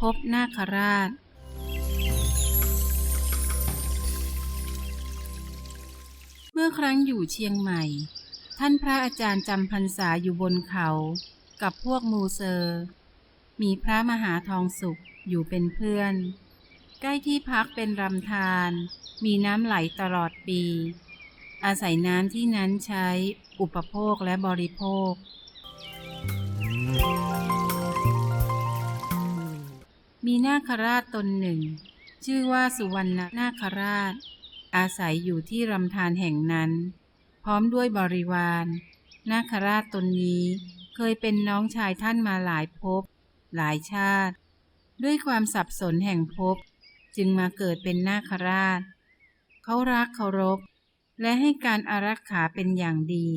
พบนาคราช เมื่อครั้งอยู่เชียงใหม่ ท่านพระอาจารย์จำพรรษาอยู่บนเขากับพวกมูเซอร์ มีพระมหาทองสุขอยู่เป็นเพื่อน ใกล้ที่พักเป็นรำธารมีน้ำไหลตลอดปี อาศัยน้ำที่นั้นใช้อุปโภคและบริโภค มีนาคราชตนหนึ่ง ชื่อว่าสุวรรณนาคราช อาศัยอยู่ที่รำธารแห่งนั้น พร้อมด้วยบริวาร นาคราชตนนี้เคยเป็นน้องชายท่านมาหลายภพหลายชาติ ด้วยความสับสนแห่งภพจึงมาเกิดเป็นนาคราช เขารักเคารพ และให้การอารักขาเป็นอย่างดี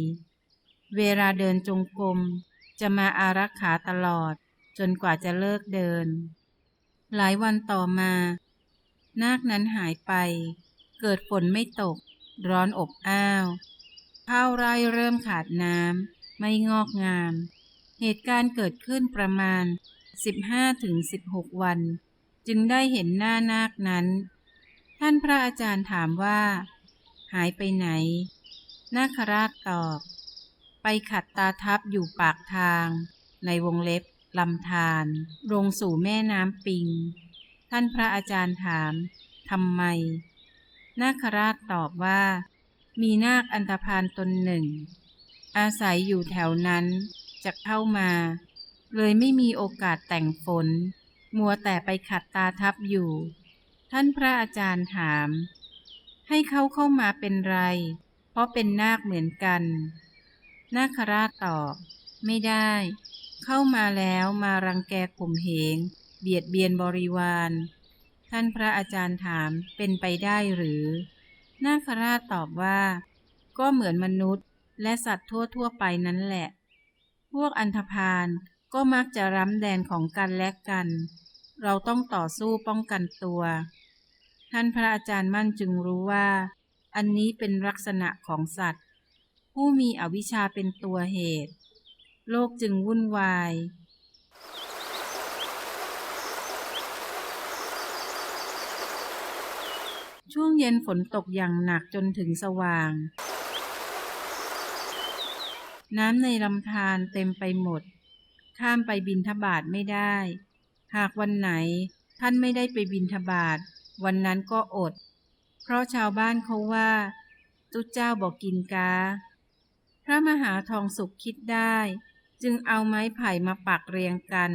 เวลาเดินจงกรมจะมาอารักขาตลอดจนกว่าจะเลิกเดิน หลายวันต่อมา นาคนั้นหายไป เกิดฝนไม่ตก ร้อนอบอ้าวข้าวไร่เริ่มขาดน้ำไม่งอกงาม เหตุการณ์เกิดขึ้นประมาณ 15-16 วัน จึงได้เห็นหน้านาคนั้น ท่านพระอาจารย์ถามว่า หายไปไหน นาคราชตอบ ไปขัดตาทับอยู่ปากทาง ในวงเล็บ ลำธารลงสู่แม่น้ำปิง ท่านพระอาจารย์ถามทำไม นาคราชตอบว่า มีนาคอันธพาลตนหนึ่ง อาศัยอยู่แถวนั้นจะเข้ามา เลยไม่มีโอกาสแต่งฝน มัวแต่ไปขัดตาทับอยู่ ท่านพระอาจารย์ถาม ให้เขาเข้ามาเป็นไร เพราะเป็นนาคเหมือนกัน นาคราชตอบ ไม่ได้ เข้ามาแล้วมารังแกข่มเหง เบียดเบียนบริวาร ท่านพระอาจารย์ถามเป็นไปได้หรือ นาคราชตอบว่า ก็เหมือนมนุษย์และสัตว์ทั่วๆไปนั่นแหละ พวกอันธพาลก็มักจะร้ำแดนของกันและกัน เราต้องต่อสู้ป้องกันตัว ท่านพระอาจารย์มั่นจึงรู้ว่า อันนี้เป็นลักษณะของสัตว์ ผู้มีอวิชชาเป็นตัวเหตุ โลกจึงวุ่นวาย ช่วงเย็นฝนตกอย่างหนักจนถึงสว่าง น้ำในลำธารเต็มไปหมด ข้ามไปบินทบาทไม่ได้ หากวันไหนท่านไม่ได้ไปบินทบาท วันนั้นก็อด เพราะชาวบ้านเขาว่าตุเจ้าบอกกินกา พระมหาทองสุขคิดได้ จึงเอาไม้ไผ่มาปักเรียงกัน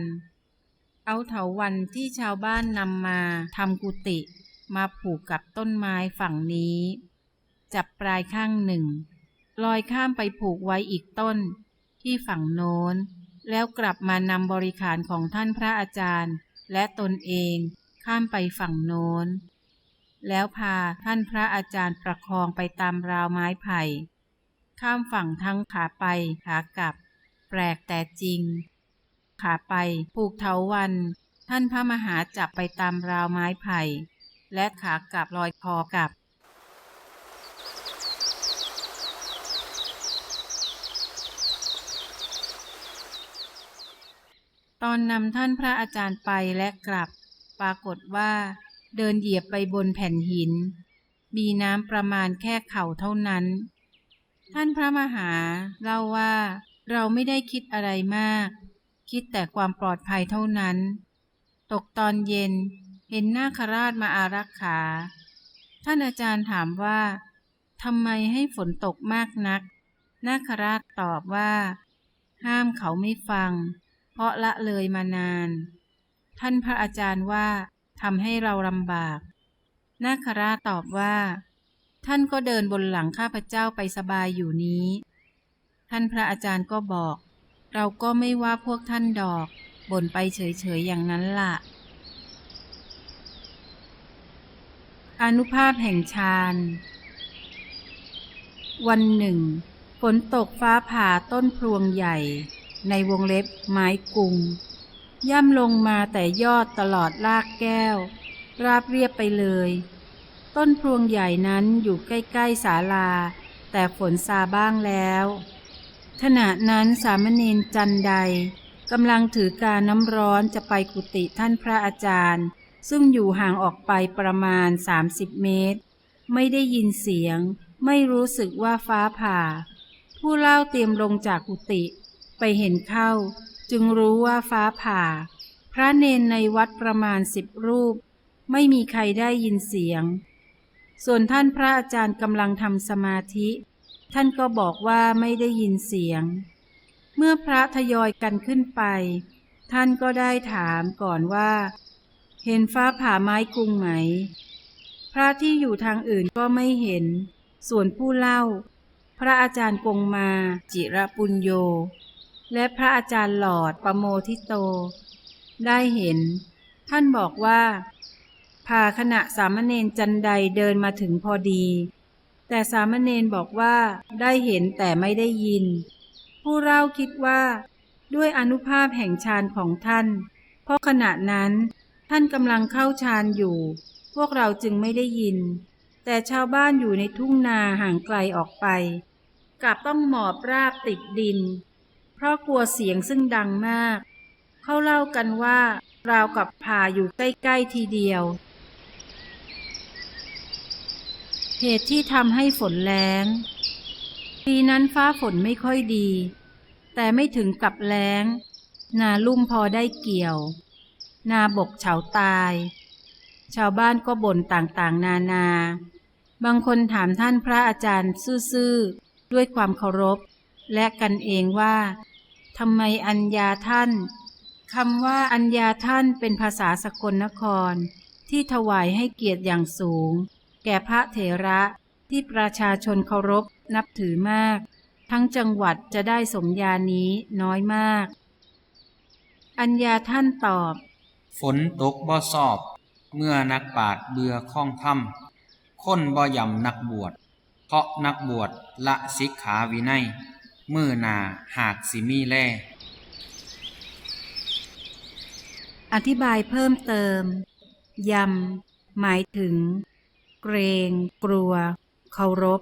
เอาเถาวันที่ชาวบ้านนำมาทำกุฏิมาผูกกับต้นไม้ฝั่งนี้ จับปลายข้างหนึ่ง ลอยข้ามไปผูกไว้อีกต้น ที่ฝั่งโน้น แล้วกลับมานำบริขารของท่านพระอาจารย์ และตนเองข้ามไปฝั่งโน้น แล้วพาท่านพระอาจารย์ประคองไปตามราวไม้ไผ่ ข้ามฝั่งทั้งขาไปขากลับ แปลกแต่จริง ขาไปผูกเถาวัน ท่านพระมหาจับไปตามราวไม้ไผ่ และขากลับลอยคอกลับตอนนำท่านพระอาจารย์ไปและกลับ ปรากฏว่า เดินเหยียบไปบนแผ่นหิน มีน้ำประมาณแค่เข่าเท่านั้น ท่านพระมหาเล่าว่า เราไม่ได้คิดอะไรมาก คิดแต่ความปลอดภัยเท่านั้น ตกตอนเย็น เห็นนาคราชมาอารักขา ท่านอาจารย์ถามว่าทำไมให้ฝนตกมากนัก นาคราชตอบว่า ห้ามเขาไม่ฟัง เพราะละเลยมานาน ท่านพระอาจารย์ว่าทำให้เราลำบาก นาคราชตอบว่า ท่านก็เดินบนหลังข้าพเจ้าไปสบายอยู่นี้ ท่านพระอาจารย์ก็บอก เราก็ไม่ว่าพวกท่านดอก บ่นไปเฉยๆอย่างนั้นล่ะ อนุภาพแห่งฌานวันหนึ่ง ฝนตกฟ้าผ่าต้นพลวงใหญ่ ในวงเล็บไม้กุง ย่ำลงมาแต่ยอดตลอดรากแก้ว ราบเรียบไปเลย ต้นพลวงใหญ่นั้นอยู่ใกล้ ๆศาลา แต่ฝนซาบ้างแล้ว ขณะนั้นสามเณรจันใดกำลังถือกาน้ำร้อนจะไปกุฏิท่านพระอาจารย์ ซึ่งอยู่ห่างออกไปประมาณ 30 เมตร ไม่ได้ยินเสียง ไม่รู้สึกว่าฟ้าผ่า ผู้เล่าเตรียมลงจากกุฏิไปเห็นเข้า จึงรู้ว่าฟ้าผ่า พระเนนในวัดประมาณสิบรูป ไม่มีใครได้ยินเสียง ส่วนท่านพระอาจารย์กำลังทำสมาธิ ท่านก็บอกว่าไม่ได้ยินเสียง เมื่อพระทยอยกันขึ้นไป ท่านก็ได้ถามก่อนว่า เห็นฟ้าผ่าไม้กรุงไหม พระที่อยู่ทางอื่นก็ไม่เห็น ส่วนผู้เล่า พระอาจารย์กงมาจิระปุญโย และพระอาจารย์หลอดปโมทิโต ได้เห็น ท่านบอกว่าพาขณะสามเณรจันใดเดินมาถึงพอดี แต่สามเณรบอกว่าได้เห็นแต่ไม่ได้ยิน ผู้เล่าคิดว่า ด้วยอนุภาพแห่งฌานของท่าน เพราะขณะนั้น ท่านกำลังเข้าฌานอยู่ พวกเราจึงไม่ได้ยิน แต่ชาวบ้านอยู่ในทุ่งนาห่างไกลออกไป กลับต้องหมอบราบติดดิน เพราะกลัวเสียงซึ่งดังมาก เขาเล่ากันว่าราวกับผ่าอยู่ใกล้ๆทีเดียว เหตุที่ทำให้ฝนแล้งปีนั้นฟ้าฝนไม่ค่อยดี แต่ไม่ถึงกับแล้ง นาลุ่มพอได้เกี่ยว นาบกเฉาตาย ชาวบ้านก็บ่นต่างๆ นานา บางคนถามท่านพระอาจารย์ซื่อๆ ด้วยความเคารพ และกันเองว่าทำไมอัญญาท่านคำว่าอัญญาท่านเป็นภาษาสกลนครที่ถวายให้เกียรติอย่างสูง แก่พระเถระที่ประชาชนเคารพนับถือมาก ทั้งจังหวัดจะได้สมญานี้น้อยมาก อัญญาท่านตอบ ฝนตกบ่สอบ เมื่อนักปราดเบื่อข้องถ้ำคนบ่ยำนักบวช เพราะนักบวชละสิกขาวินัยมือหนาหากสิมีแล่อธิบายเพิ่มเติม ยำ หมายถึง เกรง กลัว เคารพ